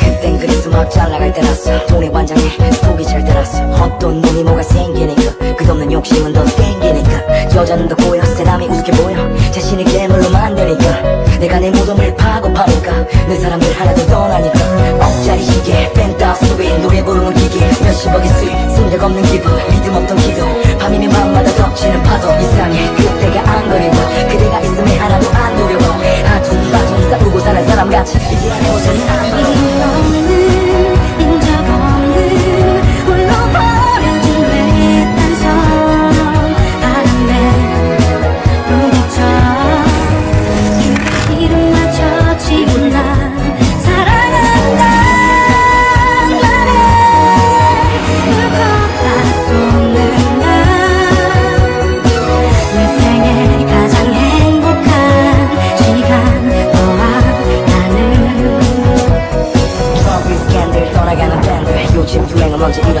그땐 그리스 막 잘나갈 때라서 돈에 환장해 속이 잘 때라서 헛돈 눈이 뭐가 생기니까 끝없는 욕심은 더 땡기니까 여자는 더 고여 세 람이 우습게 보여 자신을 괴물로 만드니까 내가 내 무덤을 파고 파니까 내 사람들 하나도 떠나니까 억자리 이게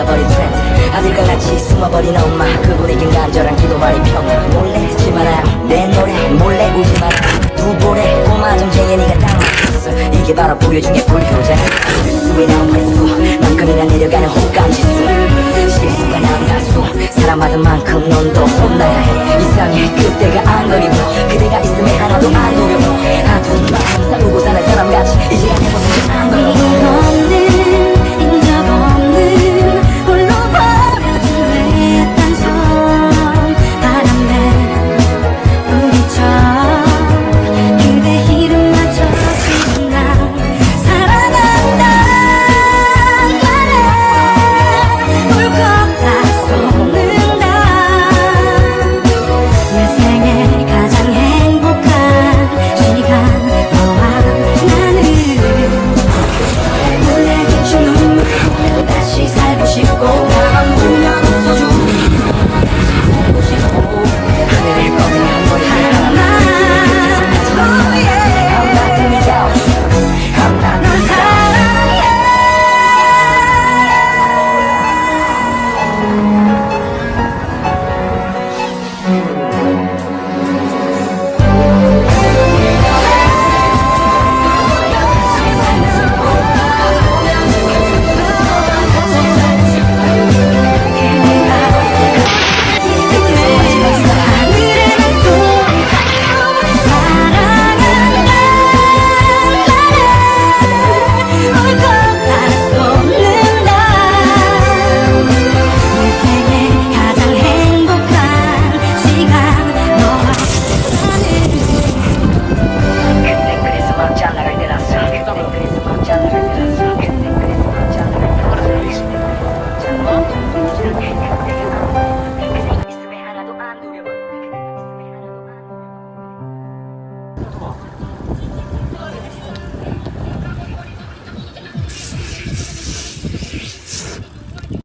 잃어버린 트렌드 아들과 같이 숨어버린 엄마 그 분위긴 간절한 기도만이 평화. 몰래 말아요 내 노래 몰래 울지 마라. 두 볼에 꼬마 정쟁에 네가 딱 맞췄어. 이게 바로 불효 중에 불효잖아 수위 나온 횟수 만큼이나 내려가는 호감 지수. 실수가 난 가수 사랑받은 만큼 넌더 혼나야 해. 이상해 그때가 안 그리워 그대가 있음에 하나도 안 두려워 아둥바둥 싸우고 사는 사람같이 이제 내 모습이 안 보여